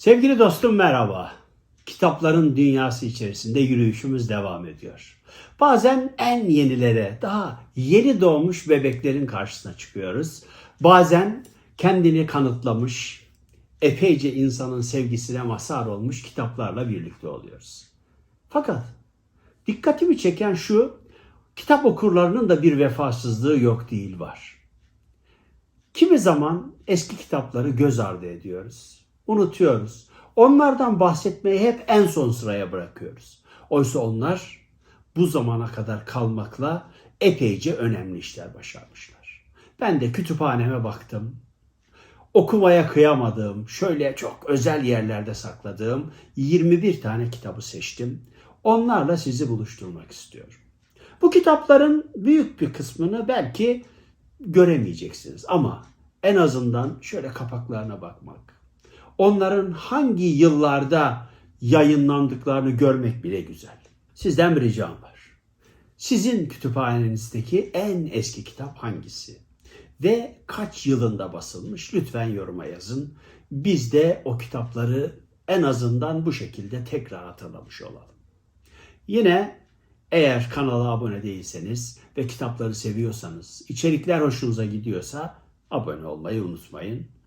Sevgili dostum merhaba. Kitapların dünyası içerisinde yürüyüşümüz devam ediyor. Bazen en yenilere, daha yeni doğmuş bebeklerin karşısına çıkıyoruz. Bazen kendini kanıtlamış, epeyce insanın sevgisine mazhar olmuş kitaplarla birlikte oluyoruz. Fakat dikkatimi çeken şu, kitap okurlarının da bir vefasızlığı yok değil var. Kimi zaman eski kitapları göz ardı ediyoruz. Unutuyoruz. Onlardan bahsetmeyi hep en son sıraya bırakıyoruz. Oysa onlar bu zamana kadar kalmakla epeyce önemli işler başarmışlar. Ben de kütüphaneme baktım. Okumaya kıyamadığım, şöyle çok özel yerlerde sakladığım 21 tane kitabı seçtim. Onlarla sizi buluşturmak istiyorum. Bu kitapların büyük bir kısmını belki göremeyeceksiniz ama en azından şöyle kapaklarına bakmak, onların hangi yıllarda yayınlandıklarını görmek bile güzel. Sizden bir ricam var. Sizin kütüphanenizdeki en eski kitap hangisi? Ve kaç yılında basılmış? Lütfen yoruma yazın. Biz de o kitapları en azından bu şekilde tekrar hatırlamış olalım. Yine eğer kanala abone değilseniz ve kitapları seviyorsanız, içerikler hoşunuza gidiyorsa abone olmayı unutmayın.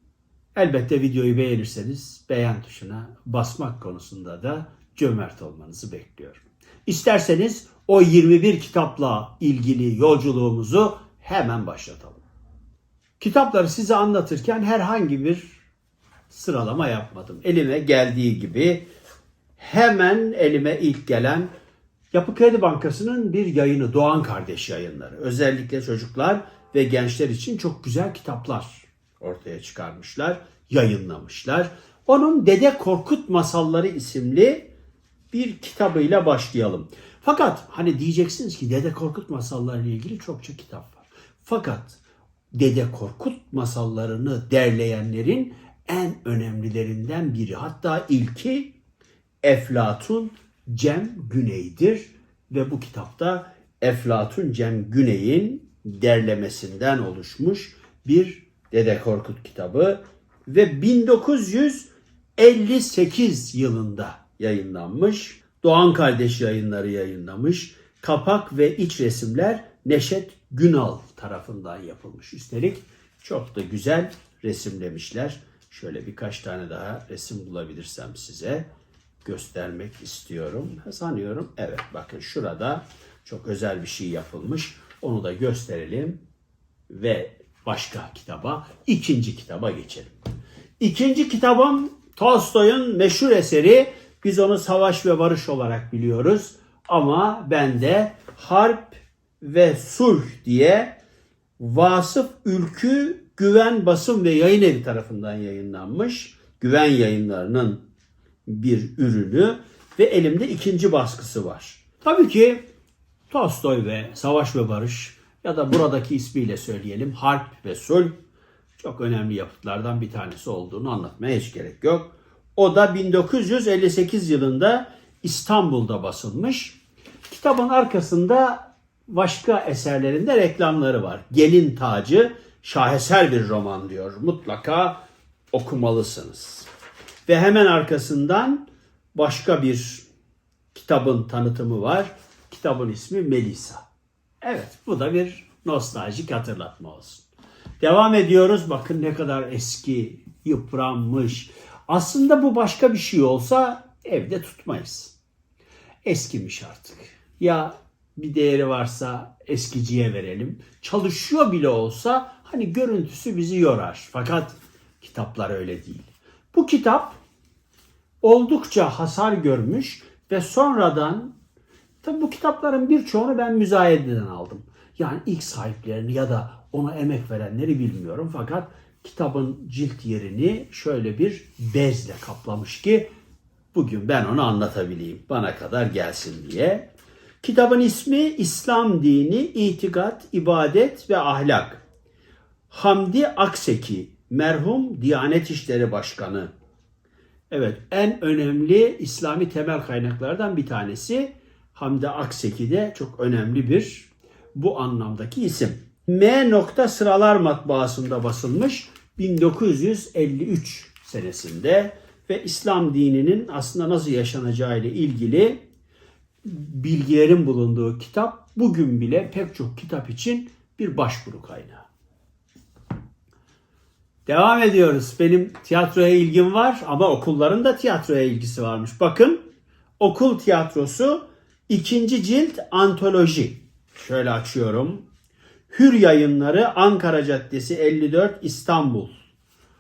Elbette videoyu beğenirseniz beğen tuşuna basmak konusunda da cömert olmanızı bekliyorum. İsterseniz o 21 kitapla ilgili yolculuğumuzu hemen başlatalım. Kitapları size anlatırken herhangi bir sıralama yapmadım. Elime geldiği gibi hemen elime ilk gelen Yapı Kredi Bankası'nın bir yayını Doğan Kardeş yayınları. Özellikle çocuklar ve gençler için çok güzel kitaplar ortaya çıkarmışlar, yayınlamışlar. Onun Dede Korkut Masalları isimli bir kitabıyla başlayalım. Fakat hani diyeceksiniz ki Dede Korkut masalları ile ilgili çokça kitap var. Fakat Dede Korkut masallarını derleyenlerin en önemlilerinden biri hatta ilki Eflatun Cem Güney'dir ve bu kitapta Eflatun Cem Güney'in derlemesinden oluşmuş bir Dede Korkut kitabı ve 1958 yılında yayınlanmış. Doğan Kardeş yayınları yayınlamış. Kapak ve iç resimler Neşet Günal tarafından yapılmış. Üstelik çok da güzel resimlemişler. Şöyle birkaç tane daha resim bulabilirsem size göstermek istiyorum. Sanıyorum evet bakın şurada çok özel bir şey yapılmış. Onu da gösterelim ve başka kitaba, ikinci kitaba geçelim. İkinci kitabım Tolstoy'un meşhur eseri. Biz onu Savaş ve Barış olarak biliyoruz. Ama ben de Harp ve Sulh diye Vasıf Ülkü Güven Basım ve Yayın Evi tarafından yayınlanmış. Güven yayınlarının bir ürünü ve elimde ikinci baskısı var. Tabii ki Tolstoy ve Savaş ve Barış ya da buradaki ismiyle söyleyelim Harp ve Sulh çok önemli yapıtlardan bir tanesi olduğunu anlatmaya hiç gerek yok. O da 1958 yılında İstanbul'da basılmış. Kitabın arkasında başka eserlerinde reklamları var. Gelin Tacı şaheser bir roman diyor. Mutlaka okumalısınız. Ve hemen arkasından başka bir kitabın tanıtımı var. Kitabın ismi Melisa. Evet bu da bir nostaljik hatırlatma olsun. Devam ediyoruz. Bakın ne kadar eski, yıpranmış. Aslında bu başka bir şey olsa evde tutmayız. Eskimiş artık. Ya bir değeri varsa eskiciye verelim. Çalışıyor bile olsa hani görüntüsü bizi yorar. Fakat kitaplar öyle değil. Bu kitap oldukça hasar görmüş ve sonradan tabi bu kitapların birçoğunu ben müzayededen aldım. Yani ilk sahiplerini ya da ona emek verenleri bilmiyorum fakat kitabın cilt yerini şöyle bir bezle kaplamış ki bugün ben onu anlatabileyim. Bana kadar gelsin diye. Kitabın ismi İslam dini, itikat, ibadet ve ahlak. Hamdi Akseki, merhum Diyanet İşleri Başkanı. Evet, en önemli İslami temel kaynaklardan bir tanesi Hamdi Akseki de çok önemli bir bu anlamdaki isim. M. nokta sıralar matbaasında basılmış 1953 senesinde ve İslam dininin aslında nasıl yaşanacağı ile ilgili bilgilerin bulunduğu kitap bugün bile pek çok kitap için bir başvuru kaynağı. Devam ediyoruz. Benim tiyatroya ilgim var ama okulların da tiyatroya ilgisi varmış. Bakın okul tiyatrosu ikinci cilt antoloji. Şöyle açıyorum. Hür yayınları Ankara Caddesi 54 İstanbul.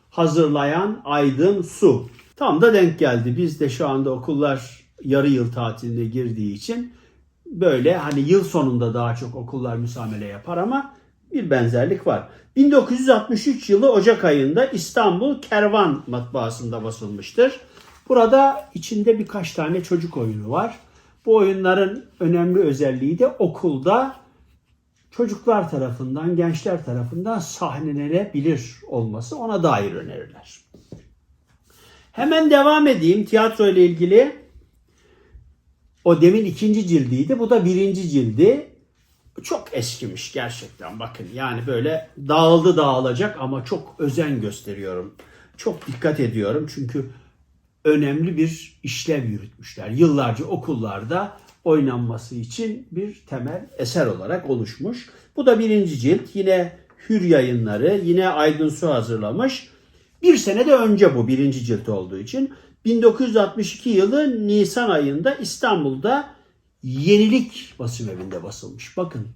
Hazırlayan Aydın Su. Tam da denk geldi. Biz de şu anda okullar yarı yıl tatiline girdiği için böyle hani yıl sonunda daha çok okullar müsamele yapar ama bir benzerlik var. 1963 yılı Ocak ayında İstanbul Kervan matbaasında basılmıştır. Burada içinde birkaç tane çocuk oyunu var. Bu oyunların önemli özelliği de okulda çocuklar tarafından, gençler tarafından sahnelenebilir olması ona dair öneriler. Hemen devam edeyim tiyatro ile ilgili. O demin ikinci cildiydi. Bu da birinci cildi. Çok eskimiş gerçekten bakın. Yani böyle dağıldı dağılacak ama çok özen gösteriyorum. Çok dikkat ediyorum çünkü önemli bir işlev yürütmüşler. Yıllarca okullarda oynanması için bir temel eser olarak oluşmuş. Bu da birinci cilt. Yine Hür yayınları, yine Aydın Su hazırlamış. Bir sene de önce bu birinci cilt olduğu için 1962 yılı Nisan ayında İstanbul'da Yenilik basım evinde basılmış. Bakın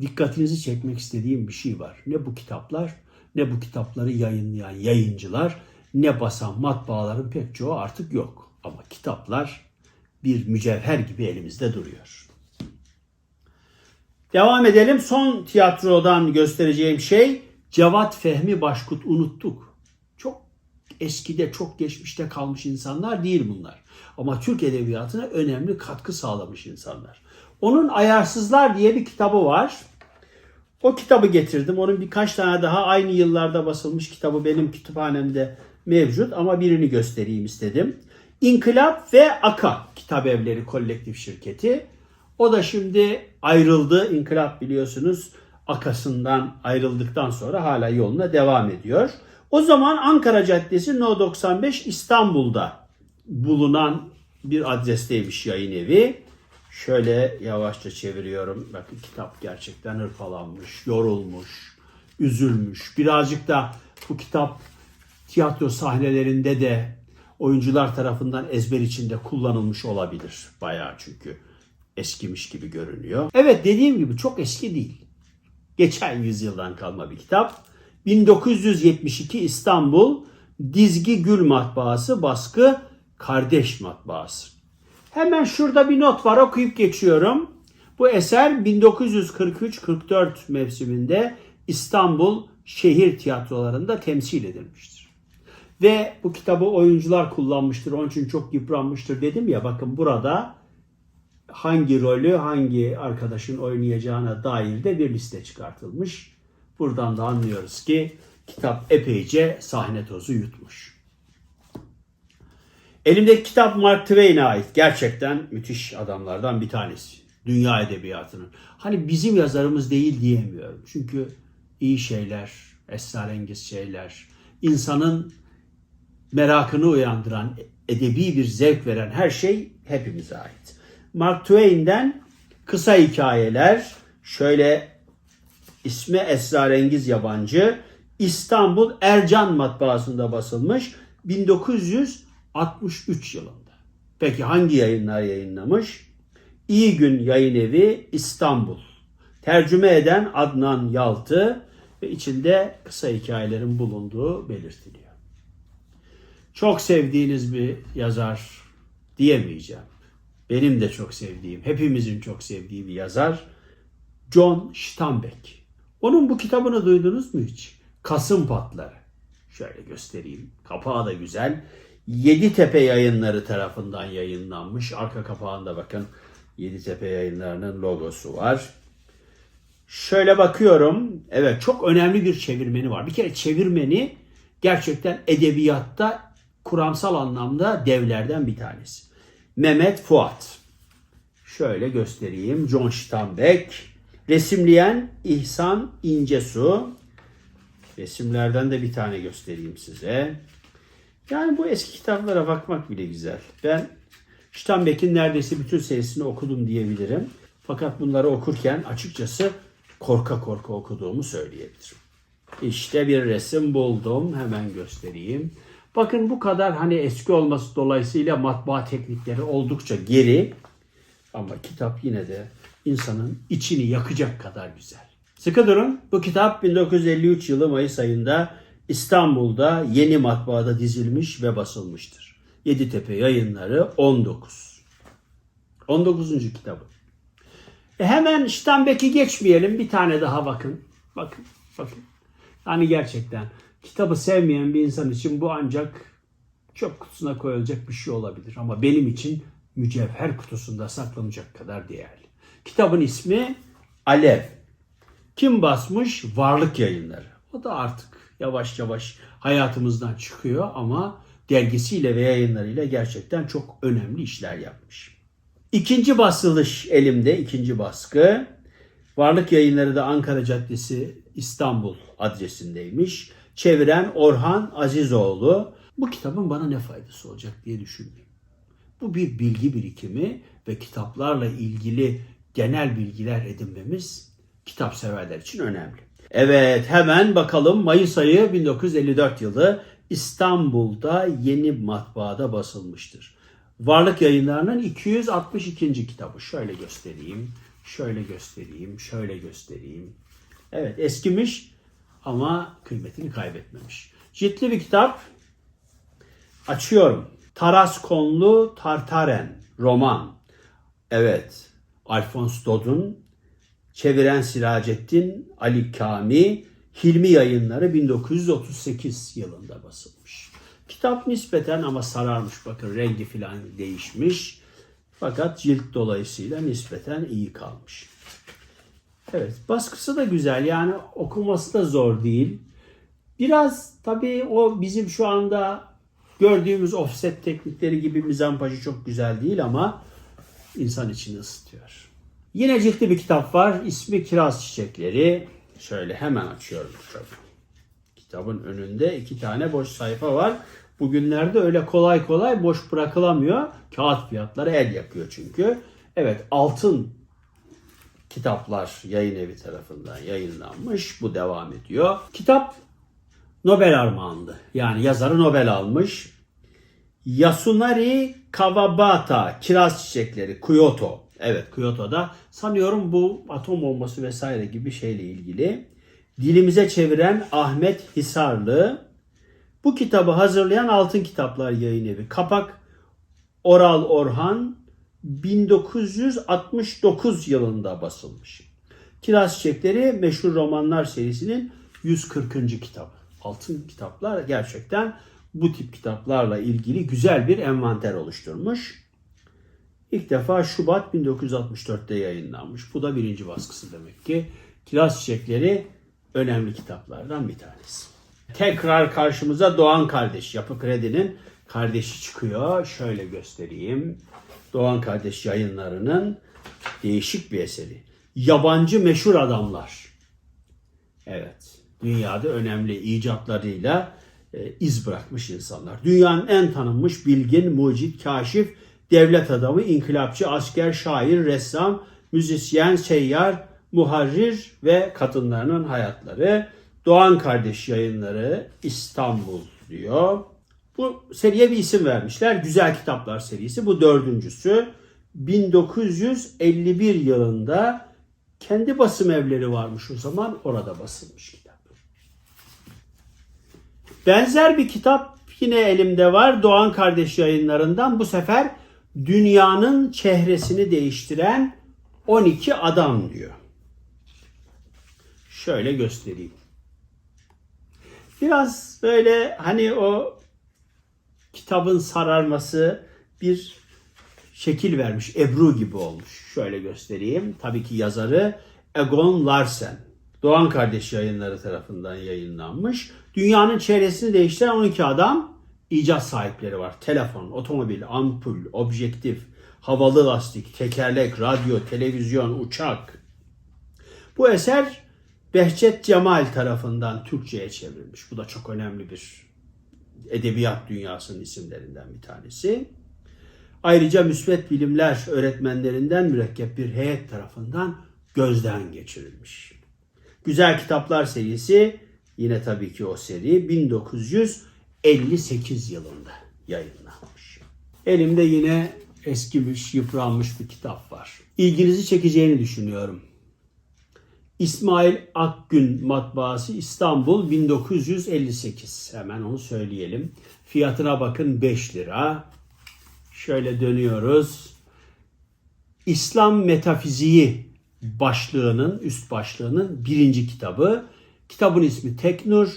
dikkatinizi çekmek istediğim bir şey var. Ne bu kitaplar ne bu kitapları yayınlayan yayıncılar ne basan matbaaların pek çoğu artık yok. Ama kitaplar bir mücevher gibi elimizde duruyor. Devam edelim. Son tiyatrodan göstereceğim şey Cevat Fehmi Başkut unuttuk. Çok eskide, çok geçmişte kalmış insanlar değil bunlar. Ama Türk Edebiyatı'na önemli katkı sağlamış insanlar. Onun Ayarsızlar diye bir kitabı var. O kitabı getirdim. Onun birkaç tane daha aynı yıllarda basılmış kitabı benim kütüphanemde mevcut ama birini göstereyim istedim. İnkılap ve Aka Kitap Evleri Kolektif Şirketi. O da şimdi ayrıldı. İnkılap biliyorsunuz Akasından ayrıldıktan sonra hala yoluna devam ediyor. O zaman Ankara Caddesi No 95 İstanbul'da bulunan bir adresteymiş yayın evi. Şöyle yavaşça çeviriyorum. Bakın kitap gerçekten hırpalanmış, yorulmuş, üzülmüş. Birazcık da bu kitap tiyatro sahnelerinde de oyuncular tarafından ezber içinde kullanılmış olabilir. Bayağı çünkü eskimiş gibi görünüyor. Evet dediğim gibi çok eski değil. Geçen yüzyıldan kalma bir kitap. 1972 İstanbul Dizgi Gül Matbaası baskı Kardeş Matbaası. Hemen şurada bir not var okuyup geçiyorum. Bu eser 1943-44 mevsiminde İstanbul şehir tiyatrolarında temsil edilmiştir. Ve bu kitabı oyuncular kullanmıştır. Onun için çok yıpranmıştır dedim ya. Bakın burada hangi rolü hangi arkadaşın oynayacağına dair de bir liste çıkartılmış. Buradan da anlıyoruz ki kitap epeyce sahne tozu yutmuş. Elimdeki kitap Mark Twain'e ait. Gerçekten müthiş adamlardan bir tanesi. Dünya edebiyatının. Hani bizim yazarımız değil diyemiyorum. Çünkü iyi şeyler, esrarengiz şeyler, insanın merakını uyandıran, edebi bir zevk veren her şey hepimize ait. Mark Twain'den kısa hikayeler, şöyle ismi esrarengiz yabancı, İstanbul Ercan matbaasında basılmış 1963 yılında. Peki hangi yayınlar yayınlamış? İyi Gün Yayın Evi İstanbul. Tercüme eden Adnan Yaltı ve içinde kısa hikayelerin bulunduğu belirtiliyor. Çok sevdiğiniz bir yazar diyemeyeceğim. Benim de çok sevdiğim, hepimizin çok sevdiği bir yazar John Steinbeck. Onun bu kitabını duydunuz mu hiç? Kasım Patları. Şöyle göstereyim. Kapağı da güzel. Yeditepe yayınları tarafından yayınlanmış. Arka kapağında bakın Yeditepe yayınlarının logosu var. Şöyle bakıyorum. Evet çok önemli bir çevirmeni var. Bir kere çevirmeni gerçekten edebiyatta kuramsal anlamda devlerden bir tanesi. Mehmet Fuat. Şöyle göstereyim. John Steinbeck. Resimleyen İhsan İncesu. Resimlerden de bir tane göstereyim size. Yani bu eski kitaplara bakmak bile güzel. Ben Steinbeck'in neredeyse bütün serisini okudum diyebilirim. Fakat bunları okurken açıkçası korka korka okuduğumu söyleyebilirim. İşte bir resim buldum. Hemen göstereyim. Bakın bu kadar hani eski olması dolayısıyla matbaa teknikleri oldukça geri. Ama kitap yine de insanın içini yakacak kadar güzel. Sıkı durun. Bu kitap 1953 yılı Mayıs ayında İstanbul'da yeni matbaada dizilmiş ve basılmıştır. Yeditepe yayınları 19. 19. kitabı. E hemen Steinbeck'i geçmeyelim. Bir tane daha bakın. Bakın, bakın. Yani gerçekten kitabı sevmeyen bir insan için bu ancak çöp kutusuna koyulacak bir şey olabilir. Ama benim için mücevher kutusunda saklanacak kadar değerli. Kitabın ismi Alev. Kim basmış? Varlık yayınları. O da artık yavaş yavaş hayatımızdan çıkıyor ama dergisiyle ve yayınlarıyla gerçekten çok önemli işler yapmış. İkinci basılış elimde, ikinci baskı. Varlık yayınları da Ankara Caddesi İstanbul adresindeymiş. Çeviren Orhan Azizoğlu. Bu kitabın bana ne faydası olacak diye düşünmeyin. Bu bir bilgi birikimi ve kitaplarla ilgili genel bilgiler edinmemiz kitap severler için önemli. Evet hemen bakalım Mayıs ayı 1954 yılı İstanbul'da yeni matbaada basılmıştır. Varlık yayınlarının 262. kitabı. Şöyle göstereyim, şöyle göstereyim, şöyle göstereyim. Evet eskimiş ama kıymetini kaybetmemiş. Ciltli bir kitap. Açıyorum. Taras Konlu Tartaren roman. Evet. Alphonse Dodun Çeviren Siracettin Ali Kami Hilmi Yayınları 1938 yılında basılmış. Kitap nispeten ama sararmış. Bakın rengi filan değişmiş. Fakat cilt dolayısıyla nispeten iyi kalmış. Evet baskısı da güzel yani okuması da zor değil. Biraz tabii o bizim şu anda gördüğümüz offset teknikleri gibi mizampajı çok güzel değil ama insan içini ısıtıyor. Yine ciltli bir kitap var. İsmi Kiraz Çiçekleri. Şöyle hemen açıyorum. Şöyle. Kitabın önünde iki tane boş sayfa var. Bugünlerde öyle kolay kolay boş bırakılamıyor. Kağıt fiyatları el yakıyor çünkü. Evet altın kitaplar yayın evi tarafından yayınlanmış. Bu devam ediyor. Kitap Nobel armağanlı. Yani yazarı Nobel almış. Yasunari Kawabata Kiraz Çiçekleri Kyoto. Evet Kyoto'da. Sanıyorum bu atom bombası vesaire gibi şeyle ilgili. Dilimize çeviren Ahmet Hisarlı. Bu kitabı hazırlayan Altın Kitaplar Yayın Evi. Kapak Oral Orhan 1969 yılında basılmış. Kiraz Çiçekleri meşhur romanlar serisinin 140. kitabı. Altın kitaplar gerçekten bu tip kitaplarla ilgili güzel bir envanter oluşturmuş. İlk defa Şubat 1964'te yayınlanmış. Bu da birinci baskısı demek ki. Kiraz Çiçekleri önemli kitaplardan bir tanesi. Tekrar karşımıza Doğan Kardeş, Yapı Kredi'nin kardeşi çıkıyor. Şöyle göstereyim. Doğan Kardeş yayınlarının değişik bir eseri. Yabancı meşhur adamlar. Evet, dünyada önemli icatlarıyla e, iz bırakmış insanlar. Dünyanın en tanınmış bilgin, mucit, kaşif, devlet adamı, inkılapçı, asker, şair, ressam, müzisyen, seyyar, muharrir ve kadınlarının hayatları. Doğan Kardeş yayınları İstanbul diyor. Bu seriye bir isim vermişler. Güzel Kitaplar serisi. Bu dördüncüsü. 1951 yılında kendi basım evleri varmış o zaman. Orada basılmış kitap. Benzer bir kitap yine elimde var. Doğan Kardeş yayınlarından. Bu sefer dünyanın çehresini değiştiren 12 adam diyor. Şöyle göstereyim. Biraz böyle hani o kitabın sararması bir şekil vermiş. Ebru gibi olmuş. Şöyle göstereyim. Tabii ki yazarı Egon Larsen. Doğan Kardeş yayınları tarafından yayınlanmış. Dünyanın çevresini değiştiren 12 adam icat sahipleri var. Telefon, otomobil, ampul, objektif, havalı lastik, tekerlek, radyo, televizyon, uçak. Bu eser Behçet Cemal tarafından Türkçe'ye çevrilmiş. Bu da çok önemli bir edebiyat dünyasının isimlerinden bir tanesi. Ayrıca müsbet bilimler öğretmenlerinden mürekkep bir heyet tarafından gözden geçirilmiş. Güzel Kitaplar serisi yine tabii ki o seri 1958 yılında yayınlanmış. Elimde yine eskimiş, yıpranmış bir kitap var. İlginizi çekeceğini düşünüyorum. İsmail Akgün Matbaası İstanbul 1958. Hemen onu söyleyelim. Fiyatına bakın 5 lira. Şöyle dönüyoruz. İslam Metafiziği başlığının, üst başlığının birinci kitabı. Kitabın ismi Teknur.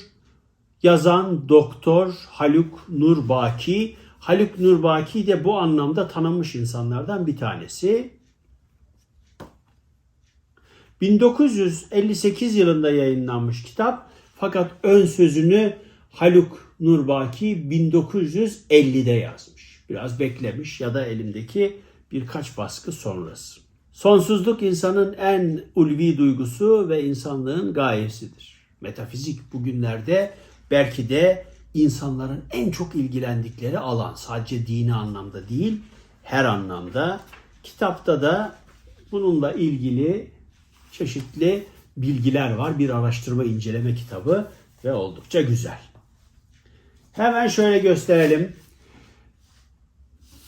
Yazan Doktor Haluk Nurbaki. Haluk Nurbaki de bu anlamda tanınmış insanlardan bir tanesi. 1958 yılında yayınlanmış kitap fakat ön sözünü Haluk Nurbaki 1950'de yazmış. Biraz beklemiş ya da elimdeki birkaç baskı sonrası. Sonsuzluk insanın en ulvi duygusu ve insanlığın gayesidir. Metafizik bugünlerde belki de insanların en çok ilgilendikleri alan. Sadece dini anlamda değil, her anlamda. Kitapta da bununla ilgili çeşitli bilgiler var. Bir araştırma inceleme kitabı ve oldukça güzel. Hemen şöyle gösterelim.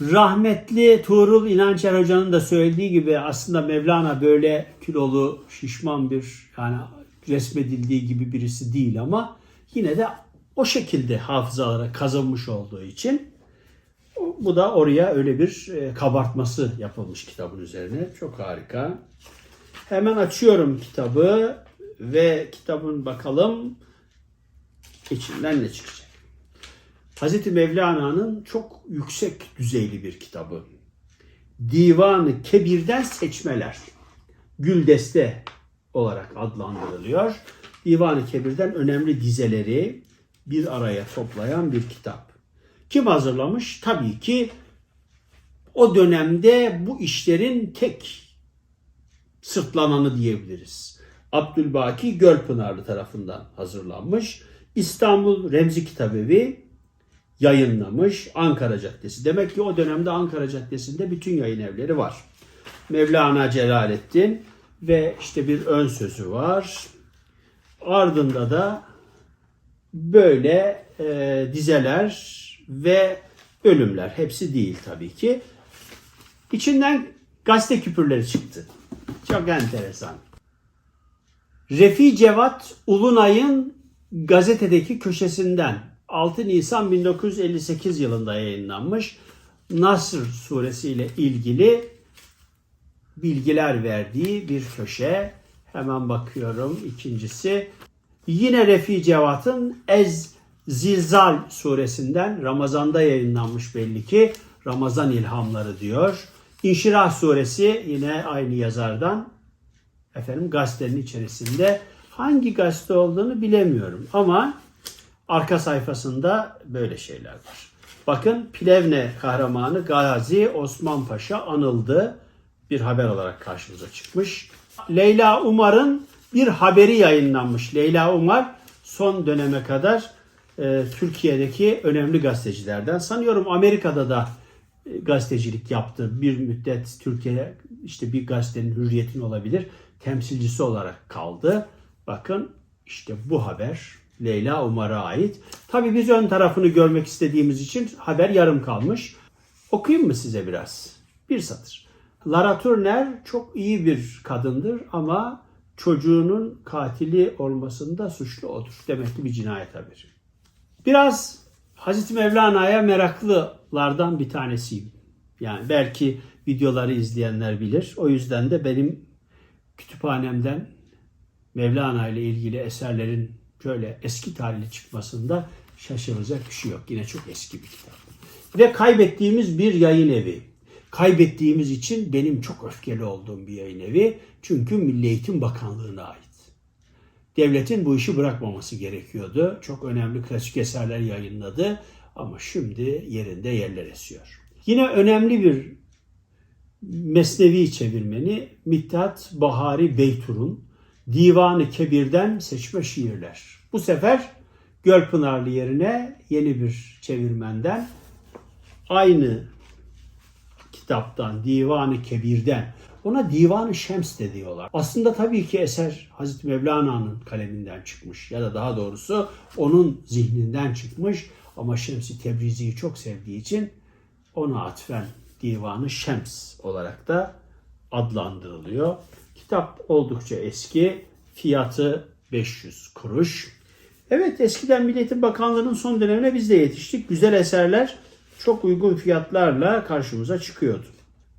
Rahmetli Tuğrul İnançer Hoca'nın da söylediği gibi aslında Mevlana böyle kilolu, şişman bir yani resmedildiği gibi birisi değil ama yine de o şekilde hafızalara kazınmış olduğu için bu da oraya öyle bir e, kabartması yapılmış kitabın üzerine. Çok harika. Hemen açıyorum kitabı ve kitabın bakalım içinden ne çıkacak. Hazreti Mevlana'nın çok yüksek düzeyli bir kitabı. Divanı Kebir'den seçmeler. Güldeste olarak adlandırılıyor. Divanı Kebir'den önemli dizeleri bir araya toplayan bir kitap. Kim hazırlamış? Tabii ki o dönemde bu işlerin tek sırtlananı diyebiliriz. Abdülbaki Gölpınarlı tarafından hazırlanmış. İstanbul Remzi Kitabevi yayınlamış. Ankara Caddesi. Demek ki o dönemde Ankara Caddesi'nde bütün yayın evleri var. Mevlana Celaleddin ve işte bir ön sözü var. Ardında da böyle e, dizeler ve bölümler. Hepsi değil tabii ki. İçinden gazete küpürleri çıktı. Çok enteresan. Refi Cevat Ulunay'ın gazetedeki köşesinden 6 Nisan 1958 yılında yayınlanmış Nasr suresi ile ilgili bilgiler verdiği bir köşe. Hemen bakıyorum ikincisi. Yine Refi Cevat'ın Ez Zilzal suresinden Ramazan'da yayınlanmış belli ki Ramazan ilhamları diyor. İnşirah suresi yine aynı yazardan efendim gazetenin içerisinde hangi gazete olduğunu bilemiyorum ama arka sayfasında böyle şeyler var. Bakın Plevne kahramanı Gazi Osman Paşa anıldı. Bir haber olarak karşımıza çıkmış. Leyla Umar'ın bir haberi yayınlanmış. Leyla Umar son döneme kadar e, Türkiye'deki önemli gazetecilerden. Sanıyorum Amerika'da da gazetecilik yaptı. Bir müddet Türkiye işte bir gazetenin hürriyetin olabilir temsilcisi olarak kaldı. Bakın işte bu haber Leyla Umar'a ait. Tabii biz ön tarafını görmek istediğimiz için haber yarım kalmış. Okuyayım mı size biraz? Bir satır. Lara Turner çok iyi bir kadındır ama çocuğunun katili olmasında suçlu odur. Demek ki bir cinayet haberi. Biraz Hazreti Mevlana'ya meraklılardan bir tanesiyim. Yani belki videoları izleyenler bilir. O yüzden de benim kütüphanemden Mevlana ile ilgili eserlerin şöyle eski tarihli çıkmasında şaşıracak bir şey yok. Yine çok eski bir kitap. Ve kaybettiğimiz bir yayın evi. Kaybettiğimiz için benim çok öfkeli olduğum bir yayın evi. Çünkü Milli Eğitim Bakanlığı'na ait. Devletin bu işi bırakmaması gerekiyordu. Çok önemli klasik eserler yayınladı ama şimdi yerinde yerler esiyor. Yine önemli bir Mesnevi çevirmeni Mithat Bahari Beytur'un Divanı Kebir'den seçme şiirler. Bu sefer Gölpınarlı yerine yeni bir çevirmenden aynı kitaptan, Divan-ı Kebir'den ona Divan-ı Şems de diyorlar. Aslında tabii ki eser Hazreti Mevlana'nın kaleminden çıkmış ya da daha doğrusu onun zihninden çıkmış ama Şems-i Tebrizi'yi çok sevdiği için ona atfen Divan-ı Şems olarak da adlandırılıyor. Kitap oldukça eski. Fiyatı 500 kuruş. Evet eskiden Milletin Bakanlığı'nın son dönemine biz de yetiştik. Güzel eserler çok uygun fiyatlarla karşımıza çıkıyordu.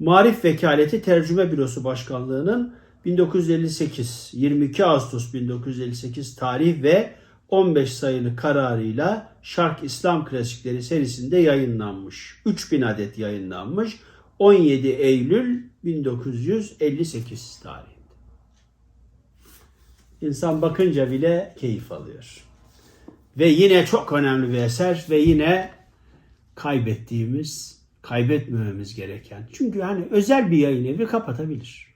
Marif Vekaleti Tercüme Bürosu Başkanlığı'nın 1958, 22 Ağustos 1958 tarih ve 15 sayılı kararıyla Şark İslam Klasikleri serisinde yayınlanmış. 3000 adet yayınlanmış. 17 Eylül 1958 tarihinde. İnsan bakınca bile keyif alıyor. Ve yine çok önemli bir eser ve yine kaybettiğimiz, kaybetmememiz gereken. Çünkü hani özel bir yayın evi kapatabilir.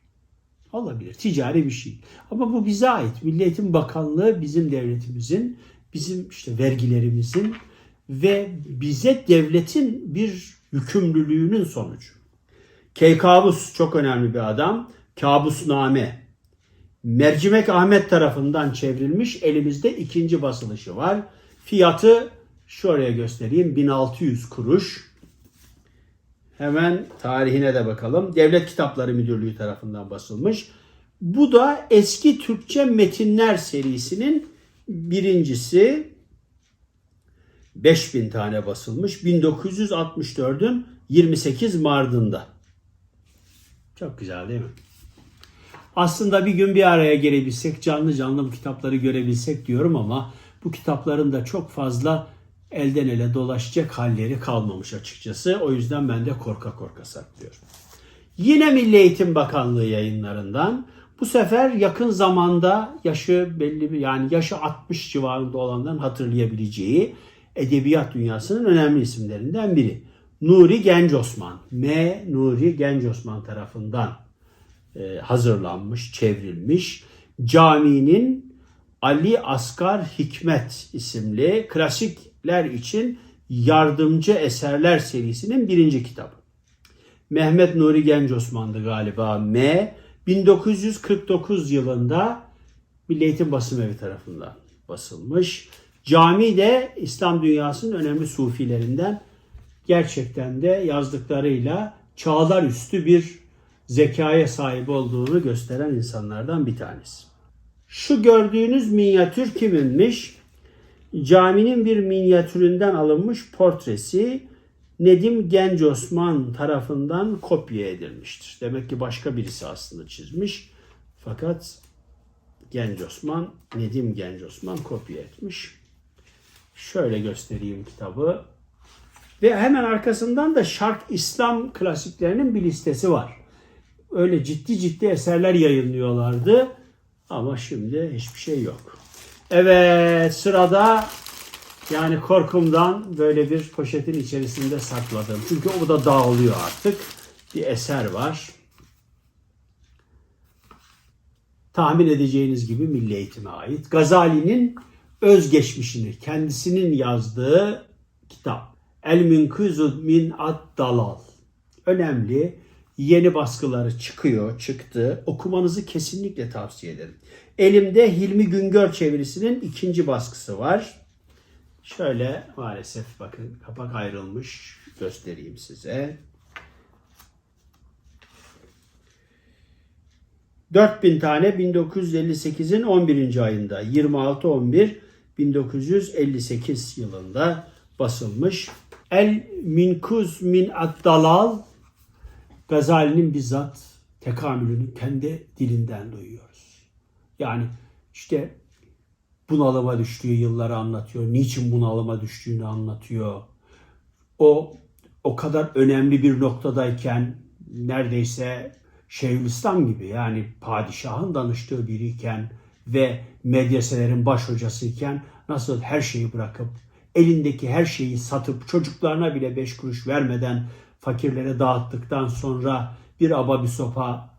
Olabilir. Ticari bir şey. Ama bu bize ait. Milli Eğitim Bakanlığı bizim devletimizin, bizim işte vergilerimizin ve bize devletin bir yükümlülüğünün sonucu. Keykavus çok önemli bir adam. Kabusname. Mercimek Ahmet tarafından çevrilmiş. Elimizde ikinci basılışı var. Fiyatı şuraya göstereyim. 1600 kuruş. Hemen tarihine de bakalım. Devlet Kitapları Müdürlüğü tarafından basılmış. Bu da eski Türkçe metinler serisinin birincisi. 5000 tane basılmış. 1964'ün 28 Mardin'da. Çok güzel değil mi? Aslında bir gün bir araya gelebilsek, canlı canlı bu kitapları görebilsek diyorum ama bu kitapların da çok fazla elden ele dolaşacak halleri kalmamış açıkçası. O yüzden ben de korka korka saklıyorum. Yine Milli Eğitim Bakanlığı yayınlarından bu sefer yakın zamanda yaşı belli bir yani yaşı 60 civarında olanların hatırlayabileceği edebiyat dünyasının önemli isimlerinden biri. Nuri Genç Osman, M. Nuri Genç Osman tarafından e, hazırlanmış, çevrilmiş. Caminin Ali Asgar Hikmet isimli klasikler için yardımcı eserler serisinin birinci kitabı. Mehmet Nuri Genç Osman'dı galiba M. 1949 yılında Milli Eğitim Basım Evi tarafından basılmış. Cami de İslam dünyasının önemli sufilerinden gerçekten de yazdıklarıyla çağlar üstü bir zekaya sahip olduğunu gösteren insanlardan bir tanesi. Şu gördüğünüz minyatür kiminmiş? Caminin bir minyatüründen alınmış portresi Nedim Genç Osman tarafından kopya edilmiştir. Demek ki başka birisi aslında çizmiş. Fakat Genç Osman, Nedim Genç Osman kopya etmiş. Şöyle göstereyim kitabı. Ve hemen arkasından da Şark İslam klasiklerinin bir listesi var. Öyle ciddi ciddi eserler yayınlıyorlardı. Ama şimdi hiçbir şey yok. Evet sırada yani korkumdan böyle bir poşetin içerisinde sakladım. Çünkü o da dağılıyor artık. Bir eser var. Tahmin edeceğiniz gibi milli eğitime ait. Gazali'nin özgeçmişini, kendisinin yazdığı kitap. El Münküzü min ad dalal. Önemli. Yeni baskıları çıkıyor, çıktı. Okumanızı kesinlikle tavsiye ederim. Elimde Hilmi Güngör çevirisinin ikinci baskısı var. Şöyle maalesef bakın kapak ayrılmış. Göstereyim size. 4000 tane 1958'in 11. ayında 26-11-1958 yılında basılmış. El Minkuz Min Ad-Dalal Gazali'nin bizzat tekamülünü kendi dilinden duyuyoruz. Yani işte bunalıma düştüğü yılları anlatıyor. Niçin bunalıma düştüğünü anlatıyor. O o kadar önemli bir noktadayken neredeyse Şeyhülislam gibi yani padişahın danıştığı biriyken ve medyaselerin baş hocasıyken nasıl her şeyi bırakıp elindeki her şeyi satıp çocuklarına bile beş kuruş vermeden fakirlere dağıttıktan sonra bir aba bir sopa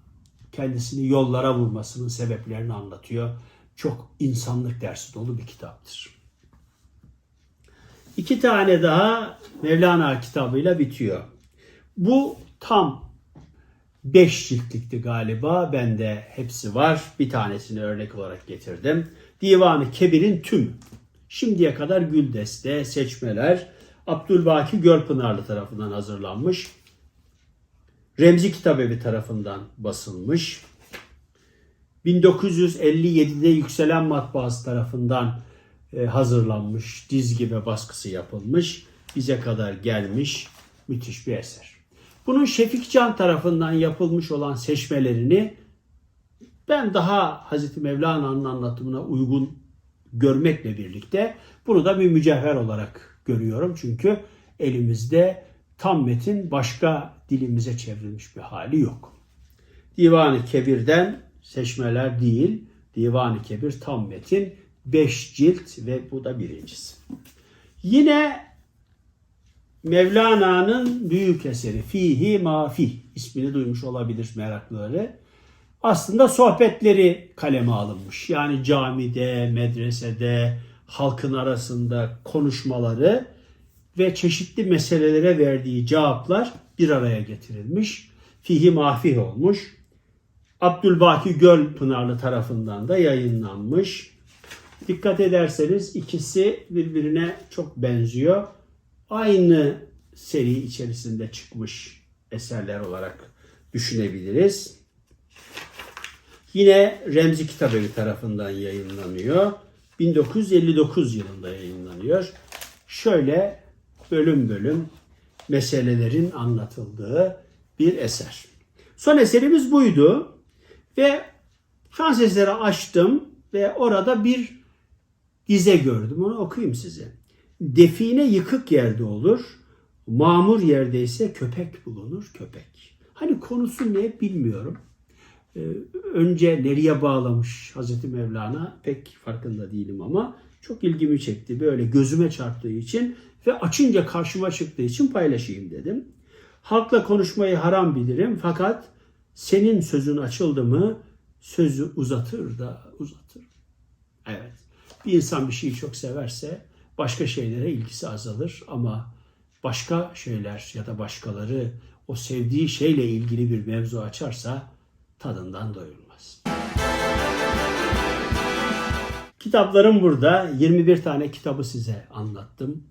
kendisini yollara vurmasının sebeplerini anlatıyor. Çok insanlık dersi dolu bir kitaptır. İki tane daha Mevlana kitabıyla bitiyor. Bu tam 5 ciltlikti galiba. Bende hepsi var. Bir tanesini örnek olarak getirdim. Divanı Kebir'in tümü. Şimdiye kadar Güldeste, seçmeler Abdülbaki Gölpınarlı tarafından hazırlanmış. Remzi Kitabevi tarafından basılmış. 1957'de Yükselen Matbaası tarafından e, hazırlanmış, dizgi ve baskısı yapılmış, bize kadar gelmiş müthiş bir eser. Bunun Şefik Can tarafından yapılmış olan seçmelerini ben daha Hazreti Mevlana'nın anlatımına uygun görmekle birlikte bunu da bir mücevher olarak görüyorum. Çünkü elimizde tam metin başka dilimize çevrilmiş bir hali yok. Divan-ı Kebir'den seçmeler değil, Divan-ı Kebir tam metin 5 cilt ve bu da birincisi. Yine Mevlana'nın büyük eseri Fihi Mafi ismini duymuş olabilir meraklıları. Aslında sohbetleri kaleme alınmış. Yani camide, medresede, halkın arasında konuşmaları ve çeşitli meselelere verdiği cevaplar bir araya getirilmiş. Fihi Mafi olmuş. Abdülbaki Gölpınarlı tarafından da yayınlanmış. Dikkat ederseniz ikisi birbirine çok benziyor. Aynı seri içerisinde çıkmış eserler olarak düşünebiliriz. Yine Remzi Kitabevi tarafından yayınlanıyor. 1959 yılında yayınlanıyor. Şöyle bölüm bölüm meselelerin anlatıldığı bir eser. Son eserimiz buydu. Ve şans açtım ve orada bir dize gördüm. Onu okuyayım size. Define yıkık yerde olur, mamur yerde ise köpek bulunur, köpek. Hani konusu ne bilmiyorum. Ee, önce nereye bağlamış Hazreti Mevlana pek farkında değilim ama çok ilgimi çekti. Böyle gözüme çarptığı için ve açınca karşıma çıktığı için paylaşayım dedim. Halkla konuşmayı haram bilirim fakat senin sözün açıldı mı sözü uzatır da uzatır. Evet. Bir insan bir şeyi çok severse başka şeylere ilgisi azalır ama başka şeyler ya da başkaları o sevdiği şeyle ilgili bir mevzu açarsa tadından doyulmaz. Kitaplarım burada. 21 tane kitabı size anlattım.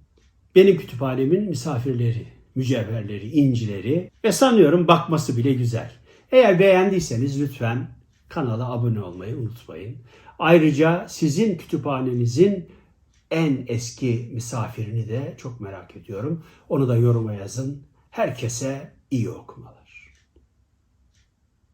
Benim kütüphanemin misafirleri, mücevherleri, incileri ve sanıyorum bakması bile güzel. Eğer beğendiyseniz lütfen kanala abone olmayı unutmayın. Ayrıca sizin kütüphanenizin en eski misafirini de çok merak ediyorum. Onu da yoruma yazın. Herkese iyi okumalar.